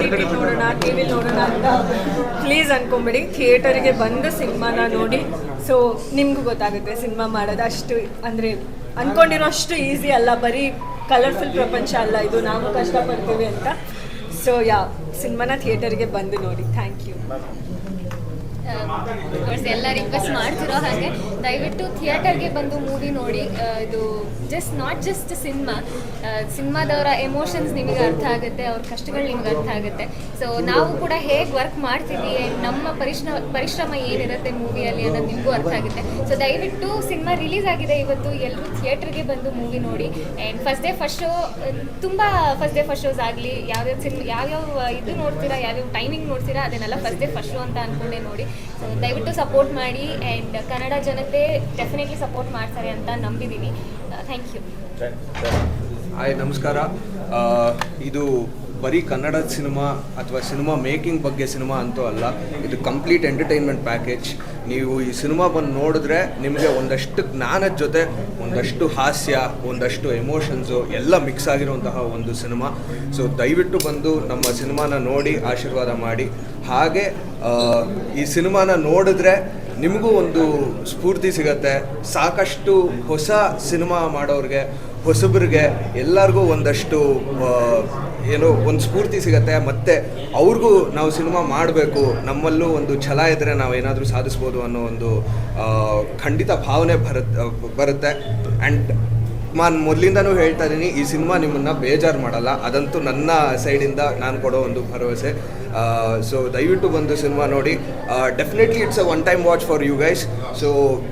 T T ನೋಡೋಣ T ವಿಲಿ ನೋಡೋಣ ಅಂತ ಪ್ಲೀಸ್ ಅನ್ಕೊಂಬಿಡಿ. ಥಿಯೇಟರಿಗೆ ಬಂದು ಸಿನಿಮಾನ ನೋಡಿ. ಸೊ ನಿಮಗೂ ಗೊತ್ತಾಗುತ್ತೆ ಸಿನಿಮಾ ಮಾಡೋದು ಅಷ್ಟು ಅಂದರೆ ಅಂದ್ಕೊಂಡಿರೋ ಅಷ್ಟು ಈಸಿ ಅಲ್ಲ, ಬರೀ ಕಲರ್ಫುಲ್ ಪ್ರಪಂಚ ಅಲ್ಲ ಇದು. ನಾವು ಕಷ್ಟಪಡ್ತೀವಿ ಅಂತ. ಸೊ ಯಾ ಸಿನಿಮಾನ ಥಿಯೇಟರ್ಗೆ ಬಂದು ನೋಡಿ. ಥ್ಯಾಂಕ್ ಯು ಎಲ್ಲ ರಿಕ್ವೆಸ್ಟ್ ಮಾಡ್ತಿರೋ ಹಾಗೆ. ದಯವಿಟ್ಟು ಥಿಯೇಟರ್ಗೆ ಬಂದು ಮೂವಿ ನೋಡಿ. ಇದು ಜಸ್ಟ್ ನಾಟ್ ಜಸ್ಟ್ ಸಿನಿಮಾ ಸಿನಿಮಾದವರ ಎಮೋಷನ್ಸ್ ನಿಮಗೆ ಅರ್ಥ ಆಗುತ್ತೆ, ಅವ್ರ ಕಷ್ಟಗಳು ನಿಮ್ಗೆ ಅರ್ಥ ಆಗುತ್ತೆ. ಸೊ ನಾವು ಕೂಡ ಹೇಗೆ ವರ್ಕ್ ಮಾಡ್ತೀವಿ ನಮ್ಮ ಪರಿಶ್ರಮ ಪರಿಶ್ರಮ ಏನಿರುತ್ತೆ ಮೂವಿಯಲ್ಲಿ ಅನ್ನೋದು ನಿಮಗೂ ಅರ್ಥ ಆಗುತ್ತೆ. ಸೊ ದಯವಿಟ್ಟು ಸಿನಿಮಾ ರಿಲೀಸ್ ಆಗಿದೆ ಇವತ್ತು. ಎಲ್ಲರೂ ಥಿಯೇಟರ್ಗೆ ಬಂದು ಮೂವಿ ನೋಡಿ. And first day first show ತುಂಬ ಫಸ್ಟ್ ಡೇ ಫಸ್ಟ್ ಶೋಸ್ ಆಗಲಿ. ಯಾವ್ಯಾವ ಸಿನಿಮಾ ಯಾವ್ಯಾವ ಇದು ನೋಡ್ತೀರಾ, ಯಾವ್ಯಾವ ಟೈಮಿಂಗ್ ನೋಡ್ತೀರಾ, ಅದನ್ನೆಲ್ಲ ಫಸ್ಟ್ ಡೇ ಫಸ್ಟ್ ಶೋ ಅಂತ ಅಂದ್ಕೊಂಡೆ ನೋಡಿ. ಸೊ ದಯವಿಟ್ಟು ಸಪೋರ್ಟ್ ಮಾಡಿ ಆ್ಯಂಡ್ ಕನ್ನಡ ಜನತೆ ಡೆಫಿನೆಟ್ಲಿ ಸಪೋರ್ಟ್ ಮಾಡ್ತಾರೆ ಅಂತ ನಂಬಿದ್ದೀನಿ ಥ್ಯಾಂಕ್ ಯು ಹಾಯ್, ನಮಸ್ಕಾರ. ಇದು ಬರೀ ಕನ್ನಡದ ಸಿನಿಮಾ ಅಥವಾ ಸಿನಿಮಾ ಮೇಕಿಂಗ್ ಬಗ್ಗೆ ಸಿನಿಮಾ ಅಂತೂ ಅಲ್ಲ, ಇದು ಕಂಪ್ಲೀಟ್ ಎಂಟರ್ಟೈನ್ಮೆಂಟ್ ಪ್ಯಾಕೇಜ್ ನೀವು ಈ ಸಿನಿಮಾ ಬಂದು ನೋಡಿದ್ರೆ ನಿಮಗೆ ಒಂದಷ್ಟು ಜ್ಞಾನದ ಜೊತೆ, ಒಂದಷ್ಟು ಹಾಸ್ಯ, ಒಂದಷ್ಟು ಎಮೋಷನ್ಸು ಎಲ್ಲ ಮಿಕ್ಸ್ ಆಗಿರುವಂತಹ ಒಂದು ಸಿನಿಮಾ. ಸೊ ದಯವಿಟ್ಟು ಬಂದು ನಮ್ಮ ಸಿನಿಮಾನ ನೋಡಿ ಆಶೀರ್ವಾದ ಮಾಡಿ. ಹಾಗೆ ಈ ಸಿನಿಮಾನ ನೋಡಿದ್ರೆ ನಿಮಗೂ ಒಂದು ಸ್ಫೂರ್ತಿ ಸಿಗತ್ತೆ. ಸಾಕಷ್ಟು ಹೊಸ ಸಿನಿಮಾ ಮಾಡೋರಿಗೆ, ಹೊಸಬ್ರಿಗೆ ಎಲ್ಲರಿಗೂ ಒಂದಷ್ಟು ಏನು ಒಂದು ಸ್ಫೂರ್ತಿ ಸಿಗತ್ತೆ. ಮತ್ತು ಅವ್ರಿಗೂ ನಾವು ಸಿನಿಮಾ ಮಾಡಬೇಕು. ನಮ್ಮಲ್ಲೂ ಒಂದು ಛಲ ಇದ್ದರೆ ನಾವು ಏನಾದರೂ ಸಾಧಿಸ್ಬೋದು ಅನ್ನೋ ಒಂದು ಖಂಡಿತ ಭಾವನೆ ಬರುತ್ತೆ ಬರುತ್ತೆ. ಆ್ಯಂಡ್ ನಾನು ಮೊದಲಿಂದನೂ ಹೇಳ್ತಾ ಇದ್ದೀನಿ, ಈ ಸಿನಿಮಾ ನಿಮ್ಮನ್ನು ಬೇಜಾರು ಮಾಡಲ್ಲ. ಅದಂತೂ ನನ್ನ ಸೈಡಿಂದ ನಾನು ಕೊಡೋ ಒಂದು ಭರವಸೆ. ಸೊ ದಯವಿಟ್ಟು ಬಂದು ಸಿನಿಮಾ ನೋಡಿ. Definitely it's a one time watch for you guys so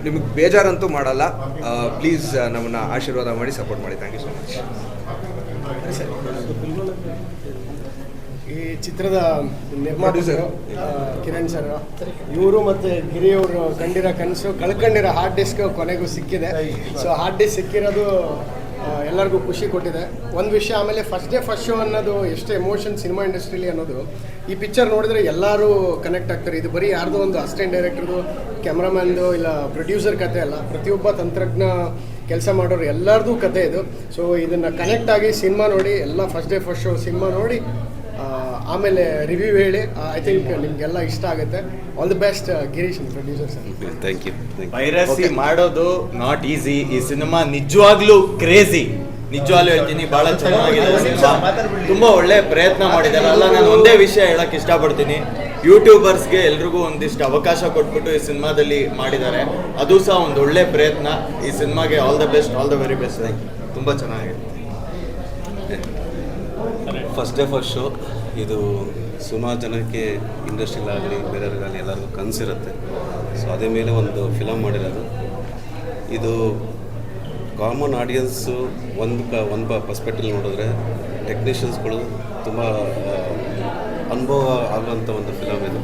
ನಿಮಗೆ ಬೇಜಾರಂತೂ ಮಾಡಲ್ಲ. ಪ್ಲೀಸ್ ನಮ್ಮನ್ನು ಆಶೀರ್ವಾದ ಮಾಡಿ ಸಪೋರ್ಟ್ ಮಾಡಿ. ಥ್ಯಾಂಕ್ ಯು ಸೊ ಮಚ್ ಈ ಚಿತ್ರದ ನಿರ್ಮಾಪಕರು ಕಿರಣ್ ಸರ್ ಇವರು ಮತ್ತೆ ಗಿರಿ ಅವರು ಕಂಡಿರೋ ಕನಸು ಕಳ್ಕೊಂಡಿರೋ ಹಾರ್ಡ್ ಡಿಸ್ಕ್ ಕೊನೆಗೂ ಸಿಕ್ಕಿದೆ. ಸೊ ಹಾರ್ಡ್ ಡಿಸ್ಕ್ ಸಿಕ್ಕಿರೋದು ಎಲ್ಲರಿಗೂ ಖುಷಿ ಕೊಟ್ಟಿದೆ. ಒಂದು ವಿಷಯ ಆಮೇಲೆ ಫಸ್ಟ್ ಡೇ ಫಸ್ಟ್ ಶೋ ಅನ್ನೋದು ಎಷ್ಟು ಎಮೋಷನ್ ಸಿನಿಮಾ ಇಂಡಸ್ಟ್ರಿಲಿ ಅನ್ನೋದು ಈ ಪಿಕ್ಚರ್ ನೋಡಿದ್ರೆ ಎಲ್ಲರೂ ಕನೆಕ್ಟ್ ಆಗ್ತಾರೆ. ಇದು ಬರೀ ಯಾರ್ದೋ ಒಂದು ಅಸಿಸ್ಟೆಂಟ್ ಡೈರೆಕ್ಟರ್ದು ಕ್ಯಾಮ್ರಾಮ್ಯಾನ್ದು ಇಲ್ಲ ಪ್ರೊಡ್ಯೂಸರ್ ಕತೆ ಅಲ್ಲ ಪ್ರತಿಯೊಬ್ಬ ತಂತ್ರಜ್ಞ ಕೆಲಸ ಮಾಡೋರು ಎಲ್ಲರದು ಕತೆ ಇದು. ಸೊ ಇದನ್ನು ಕನೆಕ್ಟ್ ಆಗಿ ಸಿನಿಮಾ ನೋಡಿ ಎಲ್ಲ first day first show cinema ನೋಡಿ ಆಮೇಲೆ ರಿವ್ಯೂ ಹೇಳಿ. ಐ ಥಿಂಕ್ ನಿಮಗೆಲ್ಲ ಇಷ್ಟ ಆಗುತ್ತೆ. All the best Girish producer sir. Thank you piracy ಮಾಡೋದು ನಾಟ್ ಈಸಿ ಈ ಸಿನಿಮಾ ನಿಜವಾಗ್ಲೂ ಕ್ರೇಜಿ ನಿಜವಾಗ್ಲೂ ಹೇಳ್ತೀನಿ ಬಹಳ ಚೆನ್ನಾಗಿದೆ ತುಂಬಾ ಒಳ್ಳೆ ಪ್ರಯತ್ನ ಮಾಡಿದ್ದಾರೆ. ಅಲ್ಲ ನಾನು ಒಂದೇ ವಿಷಯ ಹೇಳಕ್ ಇಷ್ಟಪಡ್ತೀನಿ. ಯೂಟ್ಯೂಬರ್ಸ್ಗೆ ಎಲ್ರಿಗೂ ಒಂದಿಷ್ಟು ಅವಕಾಶ ಕೊಟ್ಬಿಟ್ಟು ಈ ಸಿನಿಮಾದಲ್ಲಿ ಮಾಡಿದ್ದಾರೆ. ಅದು ಸಹ ಒಂದು ಒಳ್ಳೆ ಪ್ರಯತ್ನ. ಈ ಸಿನಿಮಾಗೆ all the best all the very best thank you ತುಂಬಾ ಚೆನ್ನಾಗಿದೆ. ಫಸ್ಟ್ ಡೇ ಫಸ್ಟ್ ಶೋ ಇದು ಸುಮಾರು ಜನಕ್ಕೆ ಇಂಡಸ್ಟ್ರಿಲಾಗಲಿ ಬೇರೆಯವ್ರಿಗಾಗಲಿ ಎಲ್ಲರಿಗೂ ಕನಸಿರುತ್ತೆ. ಸೊ ಅದೇ ಮೇಲೆ ಒಂದು ಫಿಲಮ್ ಮಾಡಿರೋದು. ಇದು ಕಾಮನ್ ಆಡಿಯನ್ಸು ಒಂದು ಕ, ಒಂದು ಪರ್ಸ್ಪೆಕ್ಟಿವ್ ನೋಡಿದ್ರೆ ಟೆಕ್ನಿಷಿಯನ್ಸ್ಗಳು ತುಂಬ ಅನುಭವ ಆಗುವಂಥ ಒಂದು ಫಿಲಮ್ ಇದು.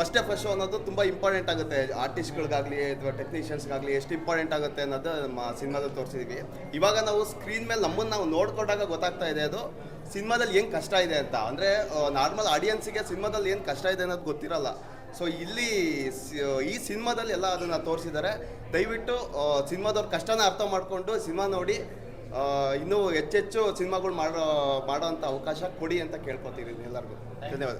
ಫಸ್ಟ್ ಫಸ್ಟು ಅನ್ನೋದು ತುಂಬ ಇಂಪಾರ್ಟೆಂಟ್ ಆಗುತ್ತೆ. ಆರ್ಟಿಸ್ಟ್ಗಳಿಗಾಗಲಿ ಅಥವಾ ಟೆಕ್ನಿಷಿಯನ್ಸ್ಗಾಗಲಿ ಎಷ್ಟು ಇಂಪಾರ್ಟೆಂಟ್ ಆಗುತ್ತೆ ಅನ್ನೋದು ನಮ್ಮ ಸಿನಿಮಾದಲ್ಲಿ ತೋರಿಸಿದ್ವಿ. ಇವಾಗ ನಾವು ಸ್ಕ್ರೀನ್ ಮೇಲೆ ನಮ್ಮನ್ನು ನಾವು ನೋಡ್ಕೊಂಡಾಗ ಗೊತ್ತಾಗ್ತಾ ಇದೆ ಅದು ಸಿನಿಮಾದಲ್ಲಿ ಏನು ಕಷ್ಟ ಇದೆ ಅಂತ. ಅಂದರೆ ನಾರ್ಮಲ್ ಆಡಿಯನ್ಸಿಗೆ ಸಿನಿಮಾದಲ್ಲಿ ಏನು ಕಷ್ಟ ಇದೆ ಅನ್ನೋದು ಗೊತ್ತಿರಲ್ಲ. ಸೊ ಇಲ್ಲಿ ಈ ಸಿನಿಮಾದಲ್ಲಿ ಎಲ್ಲ ಅದನ್ನು ತೋರಿಸಿದ್ದಾರೆ. ದಯವಿಟ್ಟು ಸಿನಿಮಾದವ್ರ ಕಷ್ಟನ ಅರ್ಥ ಮಾಡಿಕೊಂಡು ಸಿನಿಮಾ ನೋಡಿ ಇನ್ನೂ ಹೆಚ್ಚೆಚ್ಚು ಸಿನಿಮಾಗಳು ಮಾಡೋ ಮಾಡೋವಂಥ ಅವಕಾಶ ಕೊಡಿ ಅಂತ ಕೇಳ್ಕೊತೀವಿ ಎಲ್ಲರಿಗೂ. ಧನ್ಯವಾದ